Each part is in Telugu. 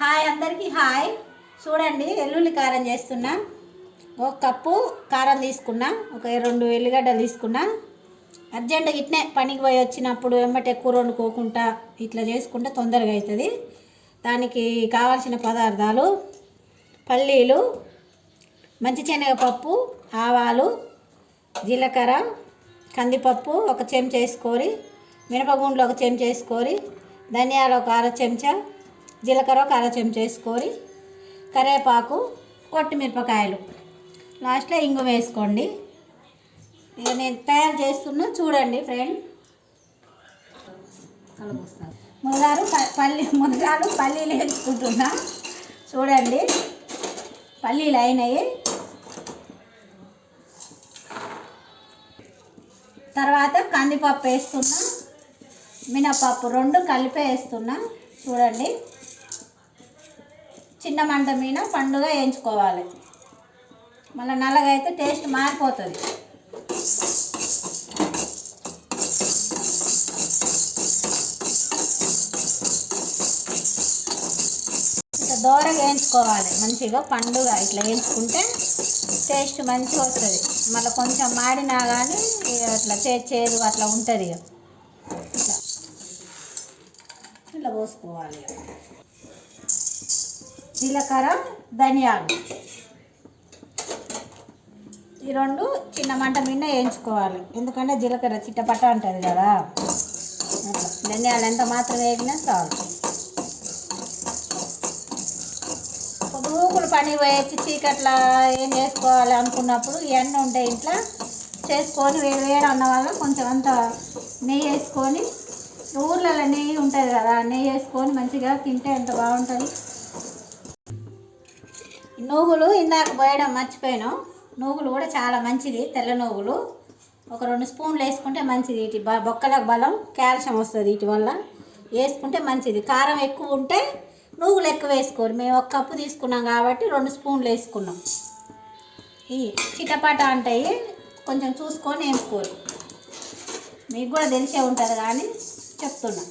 హాయ్ అందరికీ హాయ్. చూడండి ఎల్లుల్లి కారం చేస్తున్నా. ఒక కప్పు కారం తీసుకున్నా. ఒక రెండు ఎల్లిగడ్డలు తీసుకున్నా. అర్జెంటుగా ఇట్నే పనికి పోయి వచ్చినప్పుడు వెంబటే కూర వండుకోకుండా ఇట్లా చేసుకుంటే తొందరగా అవుతుంది దానికి కావాల్సిన పదార్థాలు పల్లీలు మంచి శనగపప్పు ఆవాలు జీలకర్ర కందిపప్పు ఒక చెంచా వేసుకొని మినపగుండ్లు ఒక చెంచా వేసుకొని ధనియాలు ఒక అర చెంచా జీలకర్ర ఒక చేసుకొని వేసుకొని కరివేపాకు మిరపకాయలు లాస్ట్లో ఇంగు వేసుకోండి. ఇక నేను తయారు చేస్తున్నా చూడండి ఫ్రెండ్. ముందుగారు పల్లి ముందారు పల్లీలు వేసుకుంటున్నా. చూడండి. పల్లీలు అయినాయి. తర్వాత కందిపప్పు వేస్తున్నా. మినపప్పు రెండు కలిపే వేస్తున్నా. చూడండి. చిన్న మంట మీద పండుగ వేయించుకోవాలి. మళ్ళీ నల్లగా అయితే టేస్ట్ మారిపోతుంది. ఇట్లా దూరగా వేయించుకోవాలి. మంచిగా పండుగ ఇట్లా వేయించుకుంటే టేస్ట్ మంచిగా వస్తుంది. మళ్ళీ కొంచెం మాడినా కానీ ఇక అట్లా చేదు చేదు అట్లా ఉంటుంది ఇక. ఇట్లా. ఇట్లా పోసుకోవాలి జీలకర్ర ధనియాలు. ఈ రెండు చిన్న మంట మీద వేయించుకోవాలి. ఎందుకంటే జీలకర్ర చిట్టపట్ట ఉంటుంది కదా. ధనియాలు ఎంత మాత్రం వేగినా చాలు. పొదుగులు పని పోయొచ్చి చీకట్లా ఏం చేసుకోవాలి అనుకున్నప్పుడు ఇవన్నీ ఉంటాయి ఇంట్లో చేసుకొని వేడి వేడి అన్న వల్ల కొంచెం అంత నెయ్యి వేసుకొని ఊర్లలో నెయ్యి ఉంటుంది కదా నెయ్యి వేసుకొని మంచిగా తింటే ఎంత బాగుంటుంది. నువ్వులు ఇందాక పోయడం మర్చిపోయాను. నువ్వులు కూడా చాలా మంచిది తెల్ల నువ్వులు ఒక రెండు స్పూన్లు వేసుకుంటే మంచిది. ఇటు బొక్కలకు బలం కాల్షియం వస్తుంది వీటి వల్ల. వేసుకుంటే మంచిది. కారం ఎక్కువ ఉంటే నువ్వులు ఎక్కువ వేసుకోరు. మేము ఒక కప్పు తీసుకున్నాం కాబట్టి రెండు స్పూన్లు వేసుకున్నాం. ఈ చిటపాట అంటాయి కొంచెం చూసుకొని వేసుకోరు. మీకు కూడా తెలిసే ఉంటుంది కానీ చెప్తున్నా.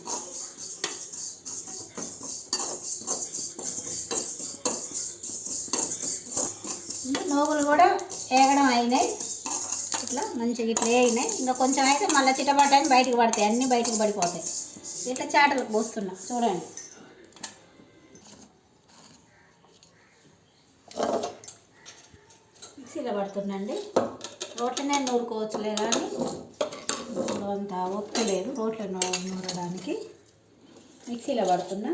నూగులు కూడా వేగడం అయినాయి. ఇట్లా మంచిగా ఇట్లా వేగినాయి ఇంకా కొంచెం అయితే మళ్ళీ చిటపటాన్ని బయటకు పడతాయి. అన్నీ బయటకు పడిపోతాయి. ఇట్లా చాటలకు పోస్తున్నా. చూడండి. మిక్సీలో పడుతుందండి. రోట్లనే నూరుకోవచ్చులే కానీ అంత ఒక్క లేదు రోట్లో నూరడానికి మిక్సీలో పడుతున్నా.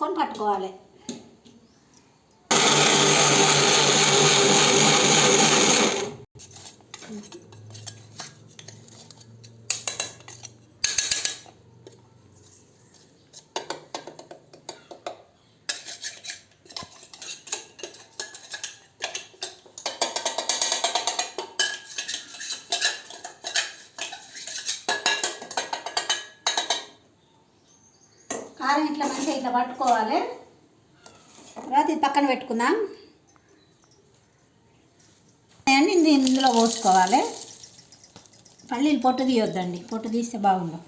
కొని పట్టుకోవాలి. కారం ఇట్లా మంచిగా ఇట్లా పట్టుకోవాలి. తర్వాత ఇది పక్కన పెట్టుకుందాం. అన్నీ ఇందులో పోసుకోవాలి. పల్లీలు పొట్టు తీయొద్దండి. పొట్టు తీస్తే బాగుండవు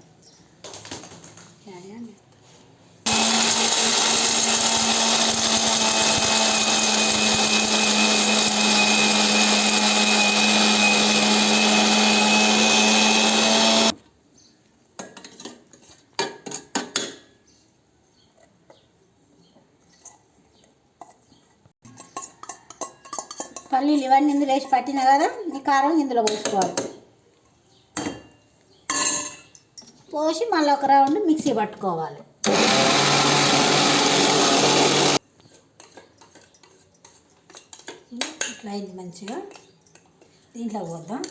పల్లీలు ఇవన్నీ ఇందులో వేసి పట్టినా కదా ఈ కారం ఇందులో పోసుకోవాలి. పోసి మళ్ళీ ఒక రౌండ్ మిక్సీ పట్టుకోవాలి. ఇట్లా అయింది మంచిగా. దీంట్లో పోద్దాం.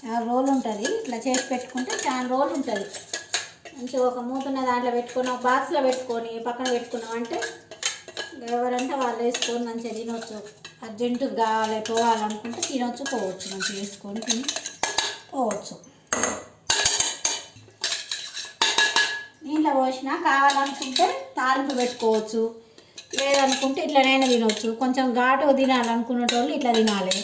చాలా రోజులు ఉంటుంది ఇట్లా చేసి పెట్టుకుంటే చాలా రోజులు ఉంటుంది. మంచిగా ఒక మూతున్న దాంట్లో పెట్టుకొని ఒక బాక్స్లో పెట్టుకొని పక్కన పెట్టుకున్నాం అంటే ఎవరంటే వాళ్ళు వేసుకొని మంచిగా తినొచ్చు. అర్జెంటుగా కావాలి పోవాలనుకుంటే తినొచ్చు పోవచ్చు. మంచిగా వేసుకొని తిని పోవచ్చు. నీళ్ళ పోసినా కావాలనుకుంటే తాలింపు పెట్టుకోవచ్చు. లేదనుకుంటే ఇట్లనైనా తినొచ్చు. కొంచెం ఘాటు తినాలనుకునేటోళ్ళు ఇట్లా తినాలి.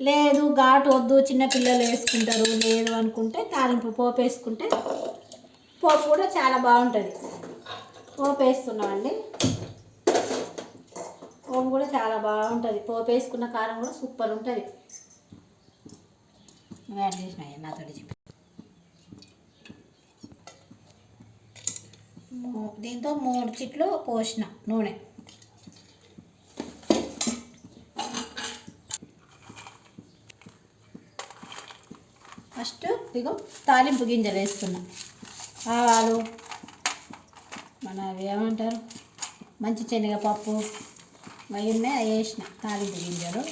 లేదు ఘాటు వద్దు చిన్న పిల్లలు వేసుకుంటారు లేదు అనుకుంటే తాలింపు పోపు వేసుకుంటే పోపు కూడా చాలా బాగుంటుంది. పోపు వేస్తున్నామండి. పోపు కూడా చాలా బాగుంటుంది. పోపు వేసుకున్న కారం కూడా సూపర్ ఉంటుంది. నువ్వు యాడ్ చేసినాయి నాతో చెప్పి. దీంతో మూడు చిట్లు పోసిన నూనె. ఫస్ట్ ఇగో తాలింపు గింజలు వేస్తున్నాం. ఆవాలు మన అవి ఏమంటారు? మంచి శనగపప్పు అవన్నీ అవి వేసిన తాలింపు గింజలు.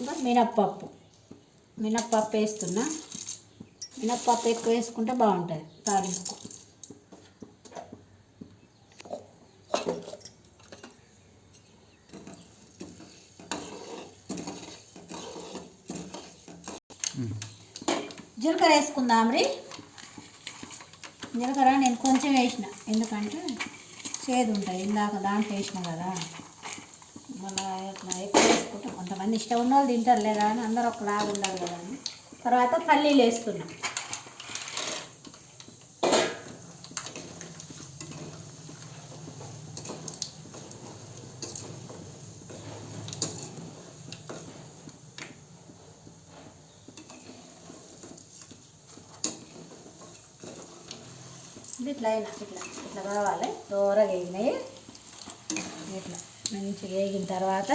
ఇంకా మినప్పప్పు. మినప్పప్పు వేస్తున్నా. మినప్పప్పు ఎక్కువ వేసుకుంటే బాగుంటుంది తాలింపుకు. జీలకర్ర వేసుకుందాం రీ. జీలకర్ర నేను కొంచెం వేసిన. ఎందుకంటే చేదు ఉంటుంది. ఇందాక దాంట్లో వేసిన కదా. మళ్ళీ ఎక్కువ వేసుకుంటాం కొంతమంది ఇష్టం ఉన్న వాళ్ళు తింటారు లేదా అని అందరూ ఒకలాగా ఉండాలి కదా అని. తర్వాత పల్లీలు వేసుకున్నాం. ఇది ఇట్లా అయినా ఇట్లా ఇట్లా కావాలి. దూరగా వేగినాయి. ఇట్లా మంచిగా వేగిన తర్వాత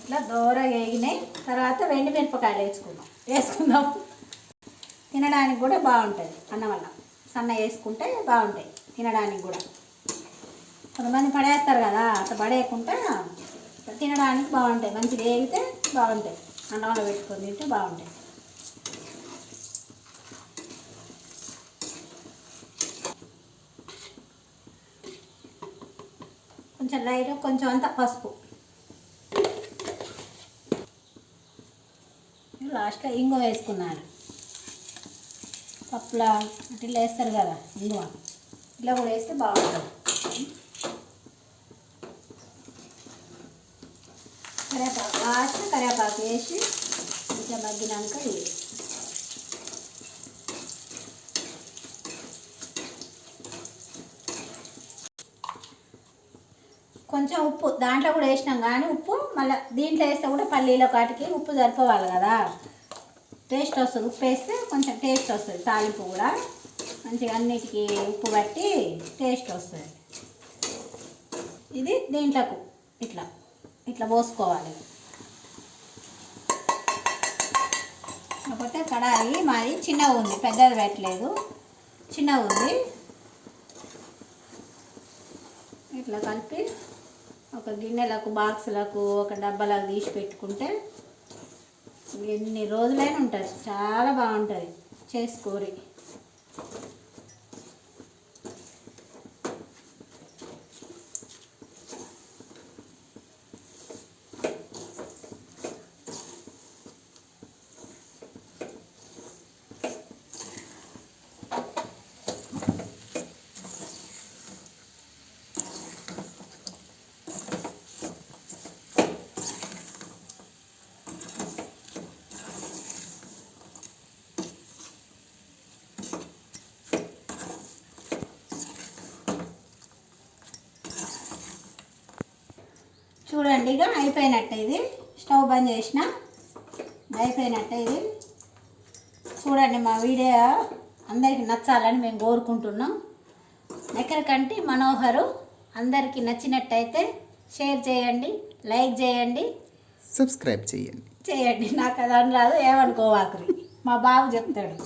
ఇట్లా దూరగా వేగినాయి. తర్వాత వెండి మిరపకాయలు వేసుకుందాం. వేసుకుందాం. తినడానికి కూడా బాగుంటుంది అన్నం వల్ల సన్న వేసుకుంటే బాగుంటాయి. తినడానికి కూడా. కొంతమంది పడేస్తారు కదా అట్లా పడేయకుండా తినడానికి బాగుంటాయి. మంచిగా వేగితే బాగుంటాయి. అన్నంలో పెట్టుకొని తింటే బాగుంటాయి. కొంచెం లైట్ కొంచెం అంత పసుపు. లాస్ట్లో ఇంగువ వేసుకున్నారు పప్పులా ఇలా వేస్తారు కదా ఇంగువ. ఇలా కూడా వేస్తే బాగుంటుంది. కరివేపాకు లాస్ట్ కరివేపాకు వేసి కొంచెం మగ్గినాక ఇది. కొంచెం ఉప్పు దాంట్లో కూడా వేసినాం కానీ ఉప్పు మళ్ళీ దీంట్లో వేస్తే కూడా పల్లీలో కాటికి ఉప్పు సరిపోవాలి కదా. టేస్ట్ వస్తుంది ఉప్పు వేస్తే కొంచెం టేస్ట్ వస్తుంది తాలింపు కూడా. మంచిగా అన్నిటికీ ఉప్పు పట్టి టేస్ట్ వస్తుంది. ఇది దీంట్లోకు ఇట్లా ఇట్లా పోసుకోవాలి. కాకపోతే కడాయి మాది చిన్నగా ఉంది పెద్దది పెట్టలేదు. చిన్నగా ఉంది. ఇట్లా కలిపి ఒక గిన్నెలకు బాక్సులకు ఒక డబ్బాలకు తీసి పెట్టుకుంటే ఎన్ని రోజులైనా ఉంటుంది. చాలా బాగుంటుంది. చేసుకోరి చూడండి ఇక అయిపోయినట్టే ఇది స్టవ్ బంద్ చేసిన. అయిపోయినట్టే ఇది చూడండి మా వీడియో అందరికీ నచ్చాలని మేము కోరుకుంటున్నాం. ఎక్కడికంటే మనోహరు అందరికీ నచ్చినట్టయితే షేర్ చేయండి లైక్ చేయండి. సబ్స్క్రైబ్ చేయండి. చేయండి. నాకు అది అని రాదు ఏమనుకోవాకరి. మా బాబు చెప్తాడు.